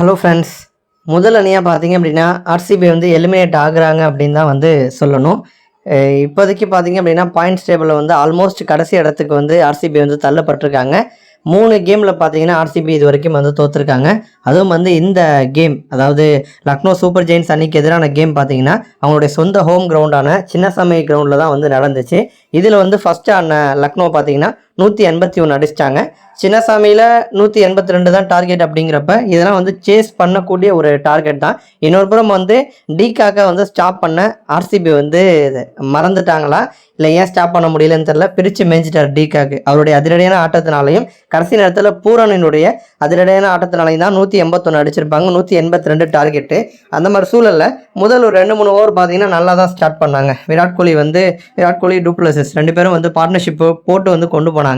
Hello friends முதல் அணியாக பார்த்தீங்க அப்படின்னா ஆர்சிபி வந்து எலிமினேட் ஆகுறாங்க அப்படின்னு தான் வந்து சொல்லணும். இப்போதைக்கு பார்த்தீங்க அப்படின்னா பாயிண்ட்ஸ் டேபிளில் வந்து ஆல்மோஸ்ட் கடைசி இடத்துக்கு வந்து ஆர்சிபி வந்து தள்ளப்பட்டிருக்காங்க. மூணு கேமில் பார்த்தீங்கன்னா ஆர்சிபி இது வரைக்கும் வந்து தோற்றுருக்காங்க அதுவும் வந்து இந்த கேம் அதாவது லக்னோ சூப்பர் ஜெயின்ஸ் அன்னைக்கு எதிரான கேம் பார்த்தீங்கன்னா அவங்களுடைய சொந்த ஹோம் கிரவுண்டான சின்னசாமி கிரவுண்டில் தான் வந்து நடந்துச்சு. இதில் வந்து ஃபஸ்ட்டு ஆன லக்னோ பார்த்தீங்கன்னா நூற்றி எண்பத்தி ஒன்று அடிச்சிட்டாங்க. சின்னசாமியில் நூற்றி எண்பத்தி ரெண்டு தான் டார்கெட் அப்படிங்கிறப்ப இதெல்லாம் வந்து சேஸ் பண்ணக்கூடிய ஒரு டார்கெட் தான். இன்னொரு புறம் வந்து டிகாக்க வந்து ஸ்டாப் பண்ண ஆர்சிபி வந்து மறந்துட்டாங்களா? இல்லை ஏன் ஸ்டாப் பண்ண முடியலன்னு தெரில பிரித்து மேய்ஞ்சிட்டார் டிகாக்கு அவருடைய அதிரடியான ஆட்டத்தினாலையும் கடைசி நேரத்தில் பூரனினுடைய அதிரடியான ஆட்டத்தினாலையும் தான் நூற்றி எண்பத்தொன்று அடிச்சிருப்பாங்க. நூற்றி எண்பத்தி ரெண்டு டார்கெட்டு அந்த மாதிரி சூழலில் முதல் ஒரு ரெண்டு மூணு ஓவர் பார்த்தீங்கன்னா நல்லா தான் ஸ்டார்ட் பண்ணாங்க. விராட் கோலி வந்து விராட் கோலி டூப்ளசஸ் ரெண்டு பேரும் வந்து பார்ட்னர்ஷிப் போட்டு வந்து கொண்டு போனாங்க.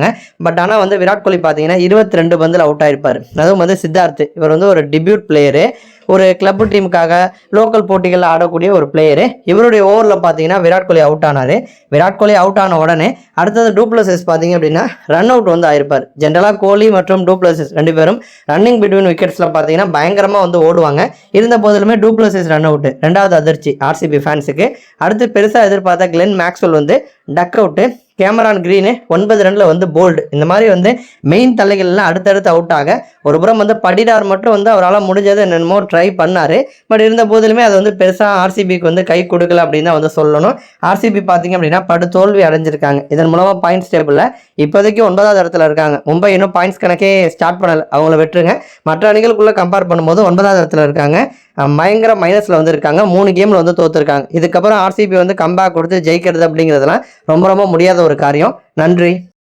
பட் ஆனால் வந்து விராட் கோலி பார்த்தீங்கன்னா இருபத்தி ரெண்டு பந்தில் அவுட் ஆயிருப்பார். அதுவும் வந்து சித்தார்த். இவர் வந்து ஒரு டிபியூட் பிளேயரு ஒரு கிளப் டீமுக்காக லோக்கல் போட்டிகளில் ஆடக்கூடிய ஒரு பிளேயரு இவருடைய ஓவரில் பார்த்தீங்கன்னா விராட் கோலி அவுட் ஆனார். விராட் கோலி அவுட் ஆன உடனே அடுத்தது டூப்ளசஸ் பார்த்தீங்க அப்படின்னா ரன் அவுட் வந்து ஆயிருப்பார். ஜென்ரலாக கோலி மற்றும் டூப்ளசஸ் ரெண்டு பேரும் ரன்னிங் பிட்வீன் விக்கெட்ஸில் பார்த்தீங்கன்னா பயங்கரமாக வந்து ஓடுவாங்க. இருந்த போதிலுமே டூப்ளசஸ் ரன் அவுட் ரெண்டாவது அதிர்ச்சி ஆர்சிபி ஃபேன்ஸுக்கு அடுத்து பெருசாக எதிர்பார்த்த கிளென் மேக்ஸ்வெல் வந்து டக் அவுட்டு கேமரான் க்ரீனு ஒன்பது ரனில் வந்து போல்டு இந்த மாதிரி வந்து மெயின் தலைகள்லாம் அடுத்தடுத்து அவுட் ஆக ஒரு புறம் வந்து படிடார் மட்டும் வந்து அவரால் முடிஞ்சது என்னென்னமோ ட்ரை பண்ணார். பட் இருந்த போதிலுமே அது வந்து பெருசாக ஆர்சிபிக்கு வந்து கை கொடுக்கல அப்படின்னு தான் வந்து சொல்லணும். ஆர்சிபி பார்த்தீங்க அப்படின்னா படு தோல்வி அடைஞ்சிருக்காங்க. இதன் மூலமாக பாயிண்ட்ஸ் டேபிளில் இப்போதைக்கு ஒன்பதாவது இடத்துல இருக்காங்க. மும்பை இன்னும் பாயிண்ட்ஸ் கணக்கே ஸ்டார்ட் பண்ணலை. அவங்கள வெட்டுருங்க. மற்ற அணிகளுக்குள்ளே கம்பேர் பண்ணும்போது ஒன்பதாவது இடத்துல இருக்காங்க. பயங்கர மைனஸில் வந்து இருக்காங்க மூணு கேமில் வந்து தோற்றுருக்காங்க இதுக்கப்புறம் ஆர்சிபி வந்து கம்பேக் கொடுத்து ஜெயிக்கிறது அப்படிங்கிறதுலாம் ரொம்ப ரொம்ப முடியாத ஒரு காரியம். நன்றி.